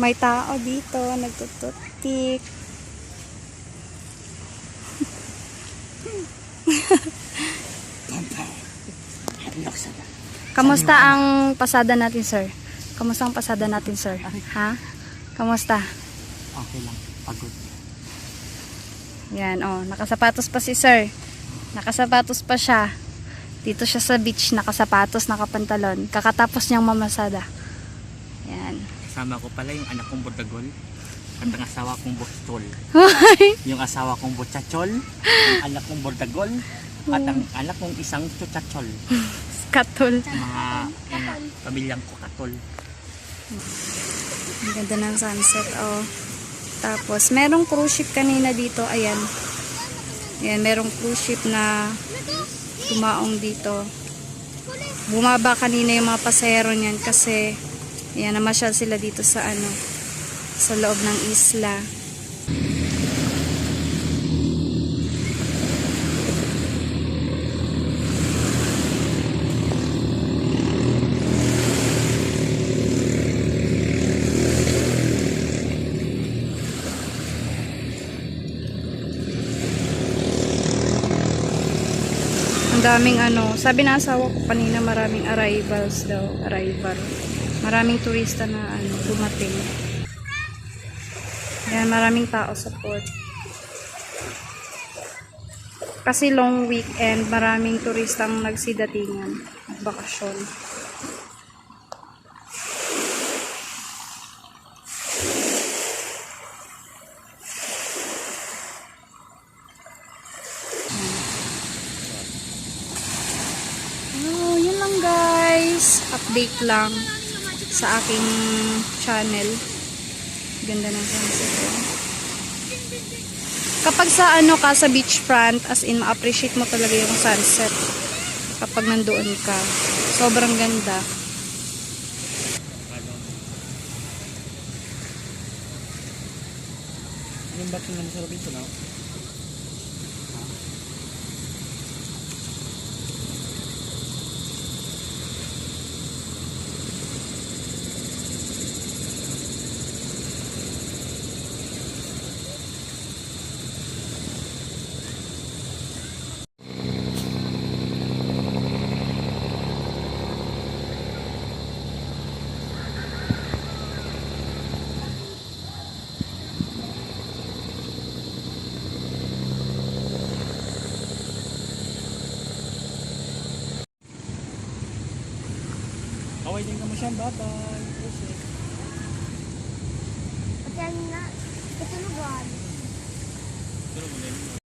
May tao dito, nagtututik. Kamusta ang pasada natin, sir? Kamusta ang pasada natin, sir? Ha? Kamusta? Okay lang. Pagod. Yan, oh, nakasapatos pa si sir. Nakasapatos pa siya. Dito siya sa beach, nakasapatos, nakapantalon. Kakatapos niyang mamasada. Kasama ko pala yung anak kong bordagol. At ang asawa kong bostol. yung asawa kong botsachol. Ang anak kong bordagol. At ang anak kong isang chuchachol. Katol. Mga yung pamilyang ko katol. Ang ganda ng sunset, oh. Tapos, merong cruise ship kanina dito, ayan. Ayan, merong cruise ship na tumaong dito. Bumaba kanina yung mga pasahero niyan kasi, ayan, namasyal sila dito sa ano, sa loob ng isla. Daming ano, sabi na asawa ko kanina maraming arrivals daw, arrival. Maraming turista na ano, dumating. Yan, maraming tao sa port. Kasi long weekend, maraming turistang nagsidatingan at bakasyon. Oh. Update lang sa aking channel. Ganda ng sunset. Kapag sa ano ka sa beachfront, as in ma-appreciate mo talaga yung sunset. Kapag nandoon ka. Sobrang ganda. Anong ba't yung sa Robinson na? Kaway din ka mo siya. Bye-bye. Pagyan na, katulugan. Pero mo